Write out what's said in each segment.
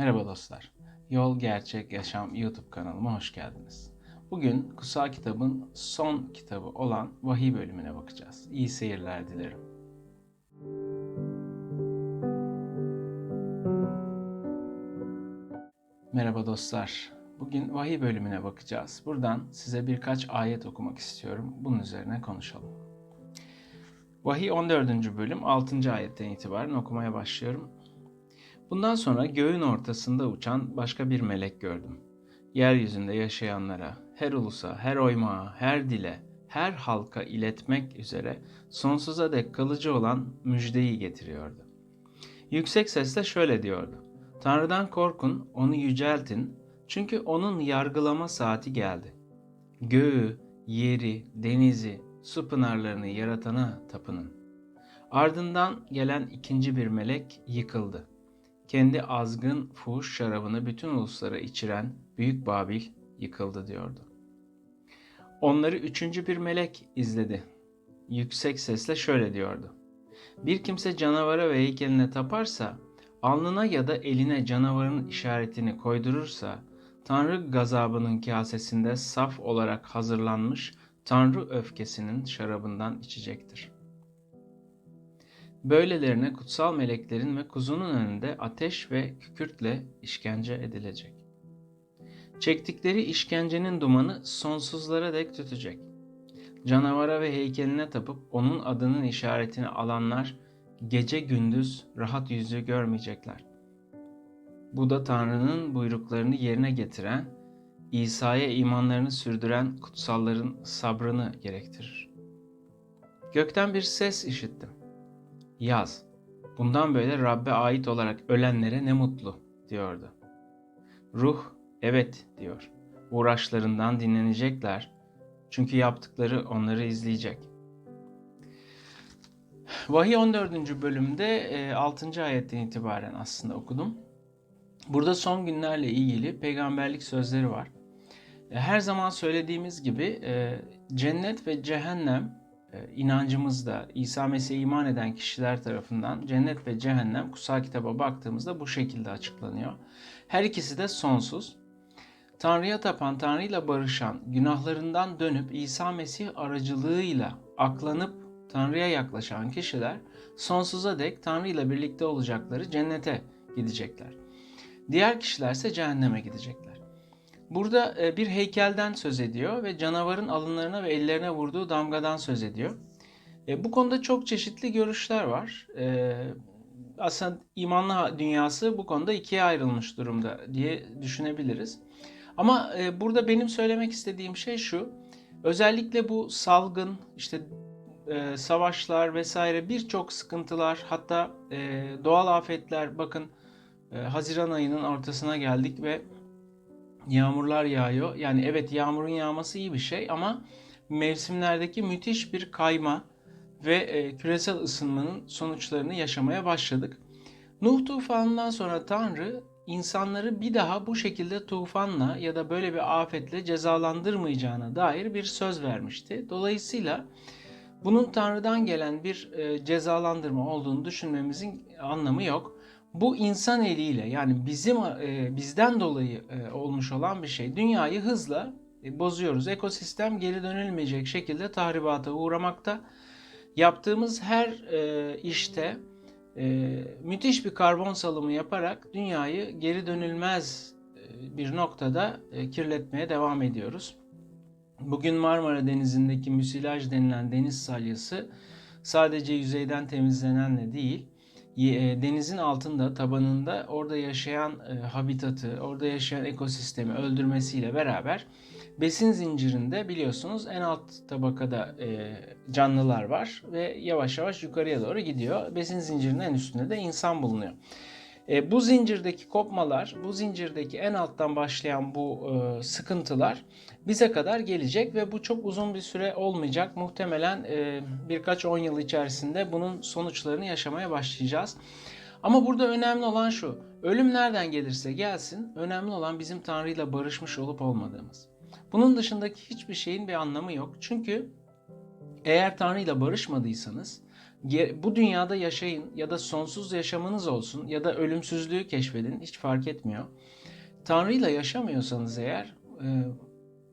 Merhaba dostlar. Yol Gerçek Yaşam YouTube kanalıma hoş geldiniz. Bugün Kutsal Kitabın son kitabı olan Vahiy bölümüne bakacağız. İyi seyirler dilerim. Merhaba dostlar. Bugün Vahiy bölümüne bakacağız. Buradan size birkaç ayet okumak istiyorum. Bunun üzerine konuşalım. Vahiy 14. bölüm 6. ayetten itibaren okumaya başlıyorum. Bundan sonra göğün ortasında uçan başka bir melek gördüm. Yeryüzünde yaşayanlara, her ulusa, her oymağa, her dile, her halka iletmek üzere sonsuza dek kalıcı olan müjdeyi getiriyordu. Yüksek sesle şöyle diyordu. Tanrı'dan korkun, onu yüceltin, çünkü onun yargılama saati geldi. Göğü, yeri, denizi, su pınarlarını yaratana tapının. Ardından gelen ikinci bir melek yıkıldı kendi azgın fuhuş şarabını bütün uluslara içiren Büyük Babil yıkıldı diyordu. Onları üçüncü bir melek izledi. Yüksek sesle şöyle diyordu. Bir kimse canavara ve heykeline taparsa, alnına ya da eline canavarın işaretini koydurursa, Tanrı gazabının kasesinde saf olarak hazırlanmış Tanrı öfkesinin şarabından içecektir.'' Böylelerine kutsal meleklerin ve kuzunun önünde ateş ve kükürtle işkence edilecek. Çektikleri işkencenin dumanı sonsuzlara dek tütecek. Canavara ve heykeline tapıp onun adının işaretini alanlar gece gündüz rahat yüzü görmeyecekler. Bu da Tanrı'nın buyruklarını yerine getiren, İsa'ya imanlarını sürdüren kutsalların sabrını gerektirir. Gökten bir ses işittim Yaz. Bundan böyle Rabbe ait olarak ölenlere ne mutlu diyordu. Ruh evet diyor. Uğraşlarından dinlenecekler. Çünkü yaptıkları onları izleyecek. Vahiy 14. bölümde 6. ayetten itibaren aslında okudum. Burada son günlerle ilgili peygamberlik sözleri var. Her zaman söylediğimiz gibi cennet ve cehennem e, inancımızda İsa Mesih'e iman eden kişiler tarafından cennet ve cehennem kutsal kitaba baktığımızda bu şekilde açıklanıyor. Her ikisi de sonsuz. Tanrı'ya tapan, Tanrı'yla barışan, günahlarından dönüp İsa Mesih aracılığıyla aklanıp Tanrı'ya yaklaşan kişiler sonsuza dek Tanrı'yla birlikte olacakları cennete gidecekler. Diğer kişiler ise cehenneme gidecekler. Burada e, bir heykelden söz ediyor ve canavarın alınlarına ve ellerine vurduğu damgadan söz ediyor. E, bu konuda çok çeşitli görüşler var. E, aslında imanlı dünyası bu konuda ikiye ayrılmış durumda diye düşünebiliriz. Ama burada benim söylemek istediğim şey şu. Özellikle bu salgın, işte savaşlar vesaire birçok sıkıntılar hatta doğal afetler bakın Haziran ayının ortasına geldik ve yağmurlar yağıyor. Yani evet yağmurun yağması iyi bir şey ama mevsimlerdeki müthiş bir kayma ve e, küresel ısınmanın sonuçlarını yaşamaya başladık. Nuh tufanından sonra Tanrı insanları bir daha bu şekilde tufanla ya da böyle bir afetle cezalandırmayacağına dair bir söz vermişti. Dolayısıyla bunun Tanrı'dan gelen bir e, cezalandırma olduğunu düşünmemizin anlamı yok. Bu insan eliyle yani bizim e, bizden dolayı e, olmuş olan bir şey. Dünyayı hızla e, bozuyoruz. Ekosistem geri dönülmeyecek şekilde tahribata uğramakta. Yaptığımız her e, işte e, müthiş bir karbon salımı yaparak dünyayı geri dönülmez e, bir noktada e, kirletmeye devam ediyoruz. Bugün Marmara Denizi'ndeki müsilaj denilen deniz salyası sadece yüzeyden temizlenenle değil, denizin altında, tabanında orada yaşayan e, habitatı, orada yaşayan ekosistemi öldürmesiyle beraber besin zincirinde biliyorsunuz en alt tabakada e, canlılar var ve yavaş yavaş yukarıya doğru gidiyor. Besin zincirinin en üstünde de insan bulunuyor. E, bu zincirdeki kopmalar, bu zincirdeki en alttan başlayan bu e, sıkıntılar bize kadar gelecek ve bu çok uzun bir süre olmayacak. Muhtemelen e, birkaç on yıl içerisinde bunun sonuçlarını yaşamaya başlayacağız. Ama burada önemli olan şu, ölüm nereden gelirse gelsin, önemli olan bizim Tanrı ile barışmış olup olmadığımız. Bunun dışındaki hiçbir şeyin bir anlamı yok. Çünkü eğer Tanrı ile barışmadıysanız Bu dünyada yaşayın ya da sonsuz yaşamınız olsun ya da ölümsüzlüğü keşfedin hiç fark etmiyor. Tanrı'yla yaşamıyorsanız eğer e,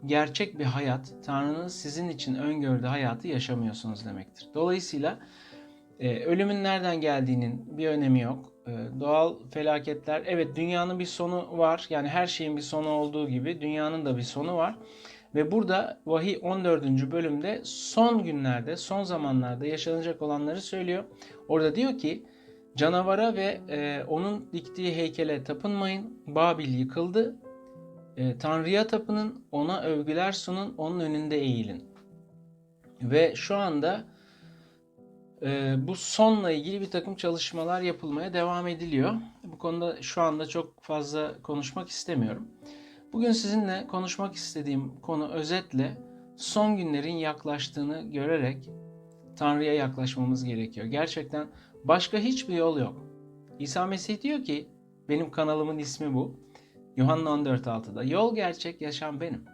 gerçek bir hayat, Tanrı'nın sizin için öngördüğü hayatı yaşamıyorsunuz demektir. Dolayısıyla e, ölümün nereden geldiğinin bir önemi yok. E, doğal felaketler, evet dünyanın bir sonu var. Yani her şeyin bir sonu olduğu gibi dünyanın da bir sonu var. Ve burada Vahiy 14. bölümde son günlerde, son zamanlarda yaşanacak olanları söylüyor. Orada diyor ki canavara ve e, onun diktiği heykele tapınmayın. Babil yıkıldı. E, Tanrı'ya tapının, ona övgüler sunun, onun önünde eğilin. Ve şu anda e, bu sonla ilgili bir takım çalışmalar yapılmaya devam ediliyor. Bu konuda şu anda çok fazla konuşmak istemiyorum. Bugün sizinle konuşmak istediğim konu özetle son günlerin yaklaştığını görerek Tanrı'ya yaklaşmamız gerekiyor. Gerçekten başka hiçbir yol yok. İsa Mesih diyor ki, benim kanalımın ismi bu. Yuhanna 14.6'da yol gerçek yaşam benim.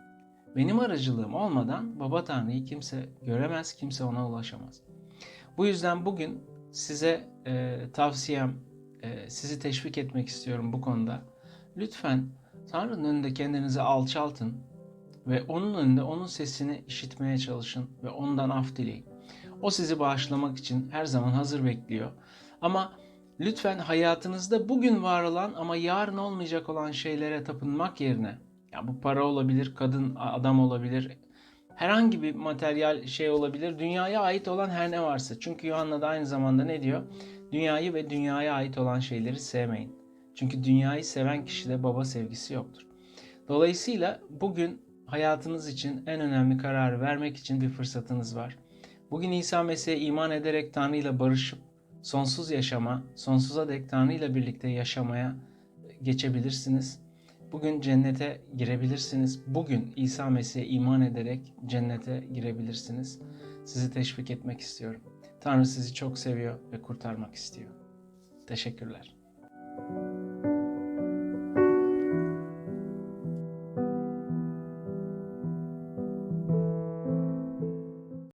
Benim aracılığım olmadan Baba Tanrı'yı kimse göremez, kimse ona ulaşamaz. Bu yüzden bugün size e, tavsiyem, e, sizi teşvik etmek istiyorum bu konuda. Lütfen Tanrı'nın önünde kendinizi alçaltın ve onun önünde onun sesini işitmeye çalışın ve ondan af dileyin. O sizi bağışlamak için her zaman hazır bekliyor. Ama lütfen hayatınızda bugün var olan ama yarın olmayacak olan şeylere tapınmak yerine ya bu para olabilir, kadın, adam olabilir, herhangi bir materyal şey olabilir. Dünyaya ait olan her ne varsa. Çünkü Yuhanna da aynı zamanda ne diyor? Dünyayı ve dünyaya ait olan şeyleri sevmeyin. Çünkü dünyayı seven kişide baba sevgisi yoktur. Dolayısıyla bugün hayatınız için en önemli kararı vermek için bir fırsatınız var. Bugün İsa Mesih'e iman ederek Tanrı ile barışıp sonsuz yaşama, sonsuza dek Tanrı ile birlikte yaşamaya geçebilirsiniz. Bugün cennete girebilirsiniz. Bugün İsa Mesih'e iman ederek cennete girebilirsiniz. Sizi teşvik etmek istiyorum. Tanrı sizi çok seviyor ve kurtarmak istiyor. Teşekkürler.